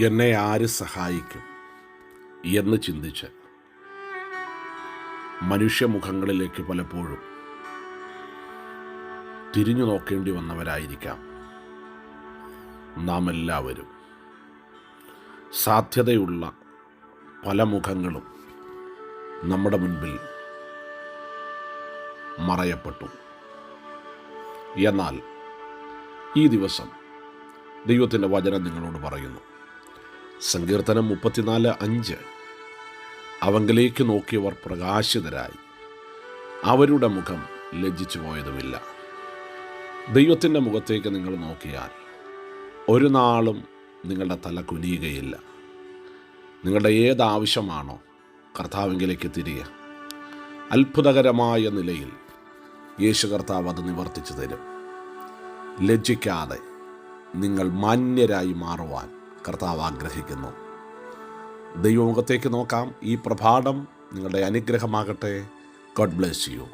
എന്നെ ആര് സഹായിക്കും എന്ന് ചിന്തിച്ച് മനുഷ്യമുഖങ്ങളിലേക്ക് പലപ്പോഴും തിരിഞ്ഞു നോക്കേണ്ടി വന്നവരായിരിക്കാം നാം എല്ലാവരും സാധ്യതയുള്ള പല മുഖങ്ങളും നമ്മുടെ മുൻപിൽ മറയപ്പെട്ടു. എന്നാൽ ഈ ദിവസം ദൈവത്തിന്റെ വചനം നിങ്ങളോട് പറയുന്നു. സങ്കീർത്തനം മുപ്പത്തിനാല് അഞ്ച്. അവങ്കിലേക്ക് നോക്കിയവർ പ്രകാശിതരായി. അവരുടെ മുഖം ലജ്ജിച്ചു പോയതുമില്ല. ദൈവത്തിന്റെ മുഖത്തേക്ക് നിങ്ങൾ നോക്കിയാൽ ഒരു നാളും നിങ്ങളുടെ തല കുനിയുകയില്ല. നിങ്ങളുടെ ഏത് ആവശ്യമാണോ കർത്താവിങ്കിലേക്ക് തിരികെ അത്ഭുതകരമായ നിലയിൽ യേശു കർത്താവ് അത് നിവർത്തിച്ചു തരും. ലജ്ജിക്കാതെ നിങ്ങൾ മാന്യരായി മാറുവാൻ കർത്താവ് ആഗ്രഹിക്കുന്നു. ദൈവമുഖത്തേക്ക് നോക്കാം. ഈ പ്രഭാതം നിങ്ങളുടെ അനുഗ്രഹമാകട്ടെ. God bless you